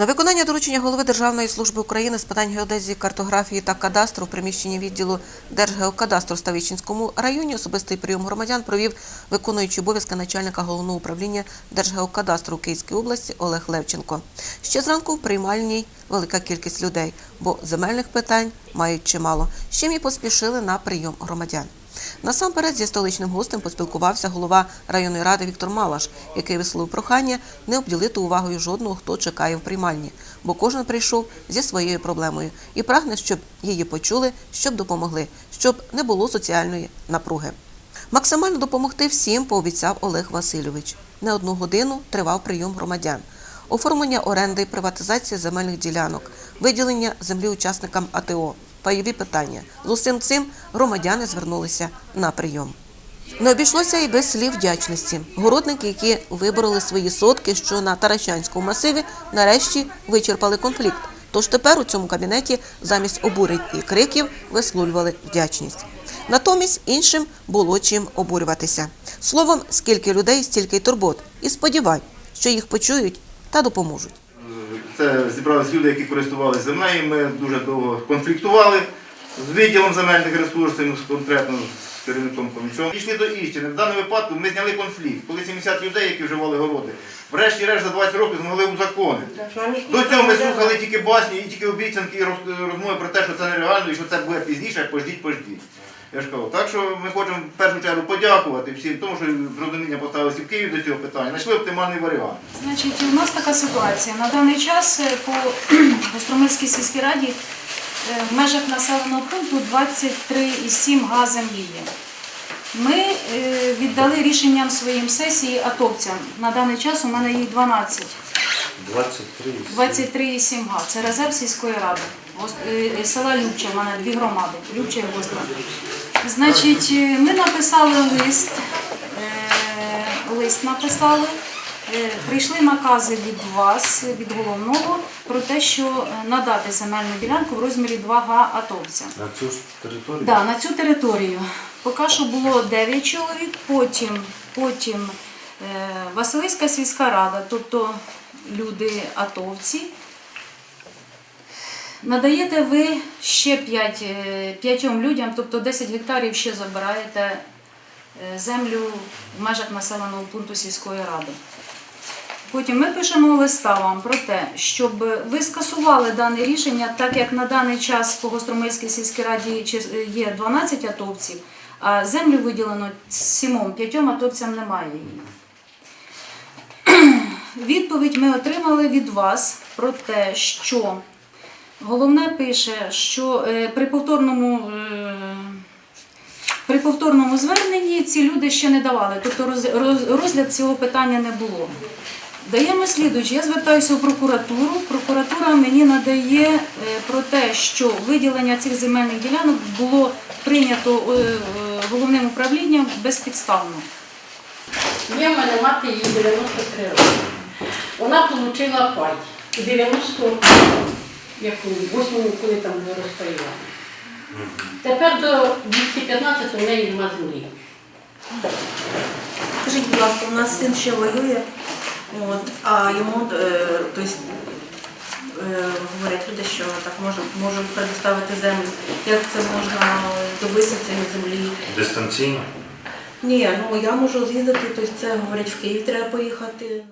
На виконання доручення голови Державної служби України з питань геодезії, картографії та кадастру в приміщенні відділу Держгеокадастру в Ставічинському районі особистий прийом громадян провів виконуючий обов'язки начальника головного управління Держгеокадастру у Київській області Олег Левченко. Ще зранку в приймальній велика кількість людей, бо земельних питань мають чимало. з чим і поспішили на прийом громадян. Насамперед зі столичним гостем поспілкувався голова районної ради Віктор Малаш, який висловив прохання не обділити увагою жодного, хто чекає в приймальні, бо кожен прийшов зі своєю проблемою і прагне, щоб її почули, щоб допомогли, щоб не було соціальної напруги. Максимально допомогти всім пообіцяв Олег Васильович. Не одну годину тривав прийом громадян. Оформлення оренди, приватизація земельних ділянок, виділення землі учасникам АТО, пайові питання. З усім цим громадяни звернулися на прийом. Не обійшлося і без слів вдячності. Городники, які вибороли свої сотки, що на Таращанському масиві, нарешті вичерпали конфлікт. Тож тепер у цьому кабінеті замість обурень і криків висловлювали вдячність. Натомість іншим було чим обурюватися. Словом, скільки людей, стільки й турбот. І сподівань, що їх почують та допоможуть. Це зібралися люди, які користувалися землею. Ми дуже довго конфліктували з відділом земельних ресурсів, конкретно з керівником комічом. Пішли до істини. В даному випадку ми зняли конфлікт, коли 70 людей, які вживали городи, врешті-решт за 20 років змогли узаконити. До цього ми слухали тільки басні і тільки обіцянки і розмови про те, що це нереально і що це буде пізніше, пождіть, пождіть. Я ж кажу, так що ми хочемо в першу чергу подякувати всім, тому що з розуміння поставилися в Києві до цього питання, знайшли оптимальний варіант. Значить, у нас така ситуація. На даний час е, по Гостромельській сільській раді е, в межах населеного пункту 23,7 га землі є. Ми е, віддали рішенням своїм сесії атовцям. На даний час у мене їх 12. 23. 23,7 га. Це резерв сільської ради. Гос- е, е, Села Любча, в мене дві громади. Любча і Гостра. Значить, е, ми написали лист, е, лист написали. Е, Прийшли накази від вас, від головного, про те, що е, надати земельну ділянку в розмірі 2 га атовцям. На цю ж територію? Да, на цю територію. Поки що було 9 чоловік, потім, потім е, Василиська сільська рада, тобто люди атовці. Надаєте ви ще 5, п'ятьом людям, тобто 10 гектарів ще забираєте е, землю в межах населеного пункту сільської ради. Потім ми пишемо листа вам про те, щоб ви скасували дане рішення, так як на даний час по Гостромельській сільській раді є 12 атовців, а землю виділено сімом, п'ятьом атовцям немає її. Відповідь ми отримали від вас про те, що головне пише, що е, при повторному. е, при повторному зверненні ці люди ще не давали, тобто роз- роз- розгляд цього питання не було. Даємо слідуючи. Я звертаюся в прокуратуру. Прокуратура мені надає е, про те, що виділення цих земельних ділянок було прийнято головним управлінням безпідставно. Є в мене мати їй 93 роки. Вона отримала пай у 90 яку, 8 коли там було розпаювання. Тепер до 215 у неї нема землі. Скажіть, будь ласка, у нас син ще воює, от, а йому е, тобто, е, говорять люди, що так може, можуть предоставити землю. Як це можна добитися цієї землі? Дистанційно? Ні, ну я можу з'їздити, тобто це говорять, в Київ треба поїхати.